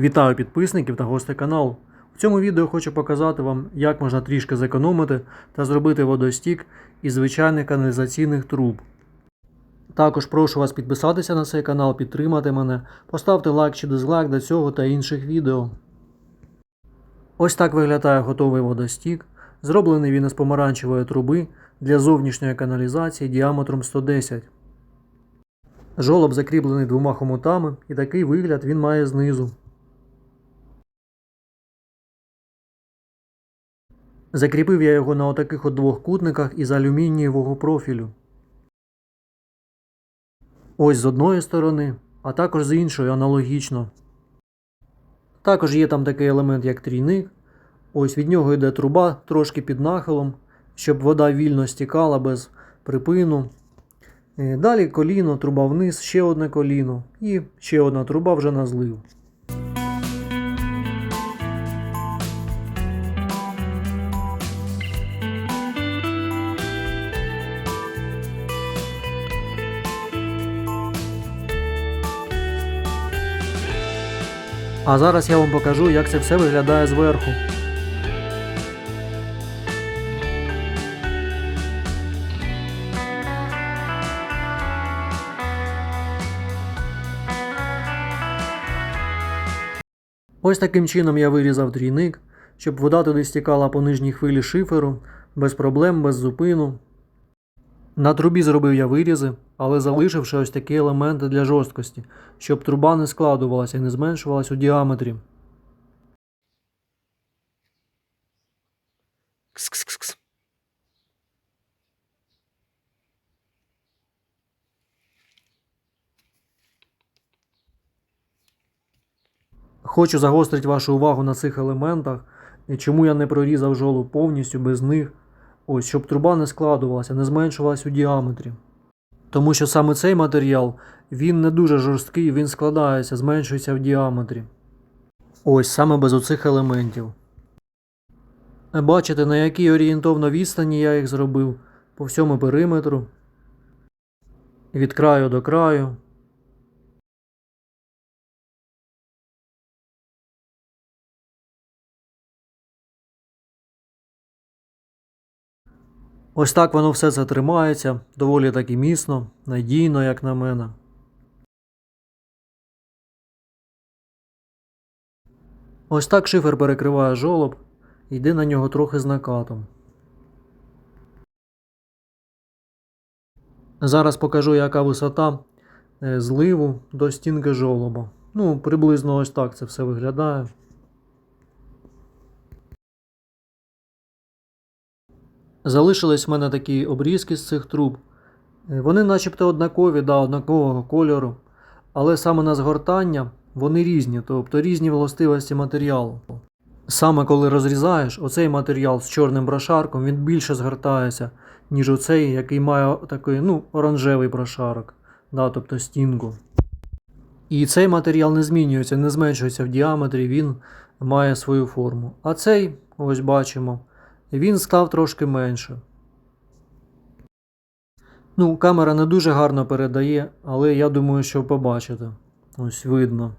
Вітаю підписників та гостей каналу. В цьому відео хочу показати вам, як можна трішки зекономити та зробити водостік із звичайних каналізаційних труб. Також прошу вас підписатися на цей канал, підтримати мене, поставте лайк чи дизлайк до цього та інших відео. Ось так виглядає готовий водостік. Зроблений він із помаранчевої труби для зовнішньої каналізації діаметром 110. Жолоб закріплений двома хомутами, і такий вигляд він має знизу. Закріпив я його на отаких от двох кутниках із алюмінієвого профілю. Ось з одної сторони, а також з іншої аналогічно. Також є там такий елемент, як трійник. Ось від нього йде труба трошки під нахилом, щоб вода вільно стікала без припину. Е, Далі коліно, труба вниз, ще одне коліно і ще одна труба вже на злив. А зараз я вам покажу, як це все виглядає зверху. Ось таким чином я вирізав трійник, щоб вода туди стікала по нижній хвилі шиферу, без проблем, без зупину. На трубі зробив я вирізи, але залишивши ось такі елементи для жорсткості, щоб труба не складувалася і не зменшувалась у діаметрі. Кс-кс-кс. Хочу загострити вашу увагу на цих елементах, і чому я не прорізав жолу повністю без них, ось, щоб труба не складувалася, не зменшувалася у діаметрі. Тому що саме цей матеріал, він не дуже жорсткий, він складається, зменшується в діаметрі. Ось саме без оцих елементів. Бачите, на якій орієнтовно відстані я їх зробив по всьому периметру. Від краю до краю. Ось так воно все це тримається, доволі таки міцно, надійно, як на мене. Ось так шифер перекриває жолоб, йде на нього трохи з накатом. Зараз покажу, яка висота е, зливу до стінки жолоба. Ну, приблизно ось так це все виглядає. Залишились в мене такі обрізки з цих труб. Е, Вони начебто однакові, да, однакового кольору, але саме на згортання вони різні, тобто різні властивості матеріалу. Саме коли розрізаєш, оцей матеріал з чорним брошарком він більше згортається, ніж оцей, який має такий ну, оранжевий брошарок, да, тобто стінку. І цей матеріал не змінюється, не зменшується в діаметрі, він має свою форму. А цей, ось бачимо, він став трошки менше. Ну, камера не дуже гарно передає, але я думаю, що побачите. Ось видно.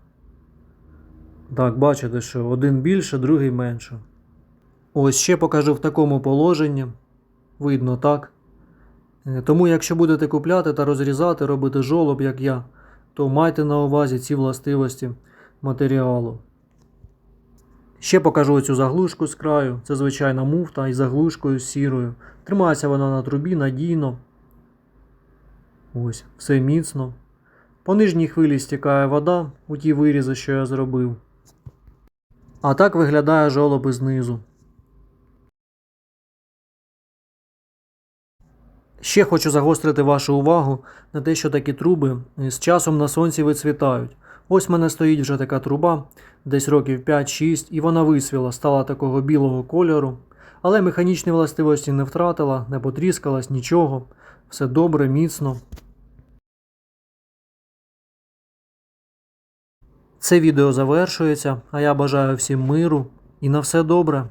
Так, бачите, що один більше, другий менше. Ось ще покажу в такому положенні. Видно, так? Е, Тому, якщо будете купляти та розрізати, робити жолоб, як я, то майте на увазі ці властивості матеріалу. Ще покажу цю заглушку з краю. Це звичайна муфта із заглушкою сірою. Тримається вона на трубі надійно. Ось, все міцно. По нижній хвилі стікає вода у ті вирізи, що я зробив. А так виглядає жолоб і знизу. Ще хочу загострити вашу увагу на те, що такі труби з часом на сонці вицвітають. Ось в мене стоїть вже така труба, десь років 5-6, і вона висвіла, стала такого білого кольору, але механічні властивості не втратила, не потріскалась, нічого. Все добре, міцно. Це відео завершується, а я бажаю всім миру і на все добре.